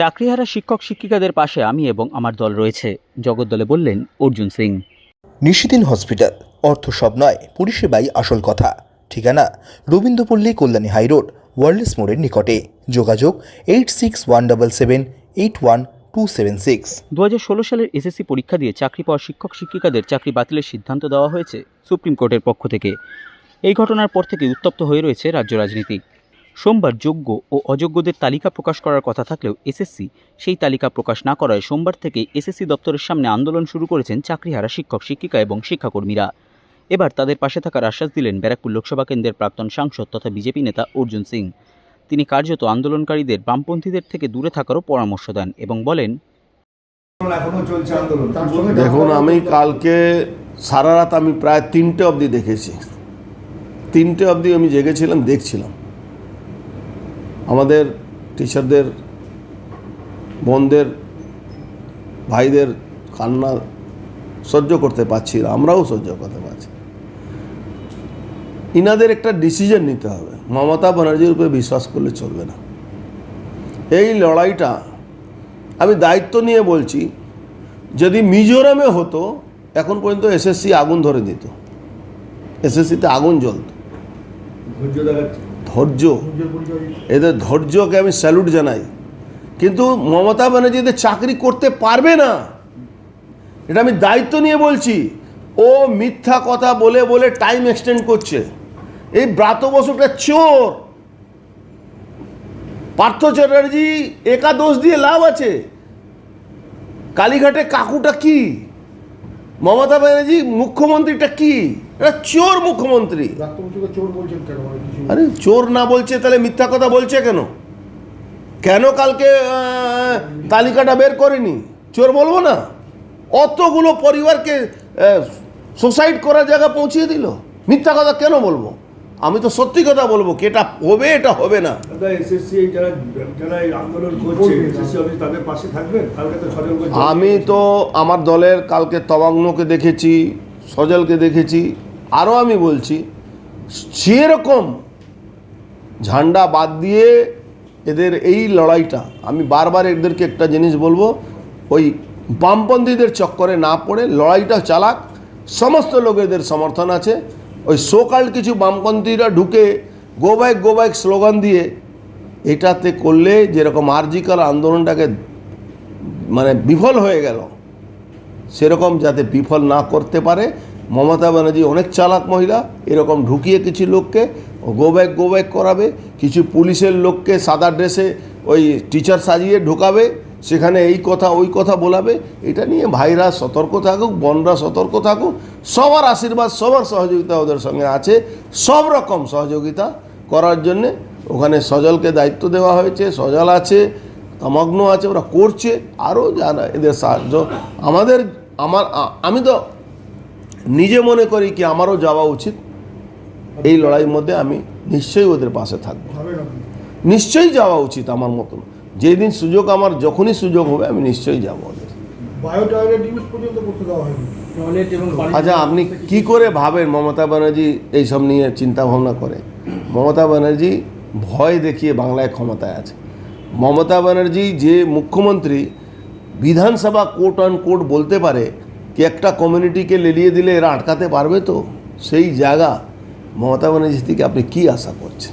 চাকরিহারা শিক্ষক শিক্ষিকাদের পাশে আমি এবং আমার দল রয়েছে জগদ্দলে বললেন অর্জুন সিং। নিশিদিন হসপিটাল অর্থ সব নয় পরিষেবাই আসল কথা। ঠিকানা রবীন্দ্রপল্লী কল্যাণী হাইরোড ওয়ার্ল্ডস মোড়ের নিকটে। যোগাযোগ eight six one double seven eight one two seven six. দু হাজার ষোলো সালের এসএসসি পরীক্ষা দিয়ে চাকরি পাওয়া শিক্ষক শিক্ষিকাদের চাকরি বাতিলের সিদ্ধান্ত দেওয়া হয়েছে সুপ্রিম কোর্টের পক্ষ থেকে। এই ঘটনার পর থেকে উত্তপ্ত হয়ে রয়েছে রাজ্য রাজনীতি। সোমবার যোগ্য ও অযোগ্যদের তালিকা প্রকাশ করার কথা থাকলেও এসএসসি সেই তালিকা প্রকাশ না করায় সোমবার থেকে এসএসসি দপ্তরের সামনে আন্দোলন শুরু করেছেন চাকরিহারা শিক্ষক শিক্ষিকা এবং শিক্ষাকর্মীরা। এবার তাদের পাশে থাকার আশ্বাস দিলেন ব্যারাকপুর লোকসভা কেন্দ্রের প্রাক্তন সাংসদ তথা বিজেপি নেতা অর্জুন সিং। তিনি কার্যত আন্দোলনকারীদের বামপন্থীদের থেকে দূরে থাকারও পরামর্শ দেন এবং বলেন দেখুন আমি কালকে সারা রাত আমি প্রায় তিনটে অবধি দেখেছি। তিনটে অবধি আমি জেগেছিলাম দেখছিলাম। আমাদের টিচারদের বোনদের, ভাইদের কান্না সহ্য করতে পারছি না, আমরাও সহ্য করতে পারছি ইনাদের একটা ডিসিশন নিতে হবে। মমতা ব্যানার্জির উপরে বিশ্বাস করলে চলবে না। এই লড়াইটা আমি দায়িত্ব নিয়ে বলছি, যদি মিজোরামে হতো, এখন পর্যন্ত এসএসসি আগুন ধরে দিত। এসএসসিতে আগুন জ্বলত। ধৈর্য দেখাচ্ছে। ধৈর্য। এদের ধৈর্যকে আমি স্যালুট জানাই। কিন্তু মমতা ব্যানার্জি এদের চাকরি করতে পারবে না। এটা আমি দায়িত্ব নিয়ে বলছি। ও মিথ্যা কথা বলে বলে টাইম এক্সটেন্ড করছে। এই ব্রাত বসুটা চোর। পার্থ চ্যাটার্জি একাদোষ দিয়ে লাভ আছে। কালীঘাটে কাকুটা কি? মমতা ব্যানার্জি মুখ্যমন্ত্রীটা কি? এটা চোর মুখ্যমন্ত্রী। মানে আরে চোর না বলছে তাহলে মিথ্যা কথা বলছে কেন? কেন কালকে তালিকাটা বের করেনি? চোর বলব না। অতগুলো পরিবারকে সুসাইড করার জায়গা পৌঁছিয়ে দিল। মিথ্যা কথা কেন বলব? আমি তো সত্যি কথা বলব কি এটা হবে এটা হবে না। দাদা এসএসসি যারা যারা এই আন্দোলন করছে এসএসসি অফিস তাদের পাশে থাকবেন? কালকে তো সজল ঘোষ আমি তো আমার দলের কালকে তবাগ্নকে দেখেছি সজলকে দেখেছি আরও আমি বলছি সেরকম ঝান্ডা বাদ দিয়ে এদের এই লড়াইটা আমি বারবার এদেরকে একটা জিনিস বলব ওই বামপন্থীদের চক্করে না পড়ে লড়াইটা চালাক সমস্ত লোকেদের সমর্থন আছে। ওই সোকাল কিছু বামপন্থীরা ঢুকে go back go back slogan দিয়ে এটাতে করলে যেরকম আরজিকাল আন্দোলনটাকে মানে বিফল হয়ে গেল, সেরকম যাতে বিফল না করতে পারে, মমতা ব্যানার্জি অনেক চালাক মহিলা, এরকম ঢুকিয়ে কিছু লোককে গো ব্যাক গো ব্যাক করাবে, কিছু পুলিশের লোককে সাদা ড্রেসে ওই টিচার সাজিয়ে ঢোকাবে সেখানে এই কথা ওই কথা বলাবে এটা নিয়ে ভাইরা সতর্ক থাকুক বোনরা সতর্ক থাকুক সবার আশীর্বাদ সবার সহযোগিতা ওদের সঙ্গে আছে সব রকম সহযোগিতা করার জন্যে ওখানে সজলকে দায়িত্ব দেওয়া হয়েছে সজল আছে তমগ্ন আছে ওরা করছে আরও যারা এদের সাহায্য আমাদের আমার আমি তো নিজে মনে করি কি আমারও যাওয়া উচিত এই লড়াইয়ের মধ্যে আমি নিশ্চয়ই ওদের পাশে থাকব। নিশ্চয়ই যাওয়া উচিত আমার মতন। যেদিন সুযোগ আমার যখনই সুযোগ হবে আমি নিশ্চয়ই যাব। ওদের আচ্ছা আপনি কি? করে ভাবেন মমতা ব্যানার্জি এইসব নিয়ে চিন্তা ভাবনা করে? মমতা ব্যানার্জি ভয় দেখিয়ে বাংলায় ক্ষমতায় আছে। মমতা ব্যানার্জি যে মুখ্যমন্ত্রী বিধানসভা কোর্ট অন কোর্ট বলতে পারে কি একটা কমিউনিটিকে লেলিয়ে দিলে এরা আটকাতে পারবে তো? সেই জায়গা মমতা ব্যানার্জি থেকে আপনি কি আশা করছেন?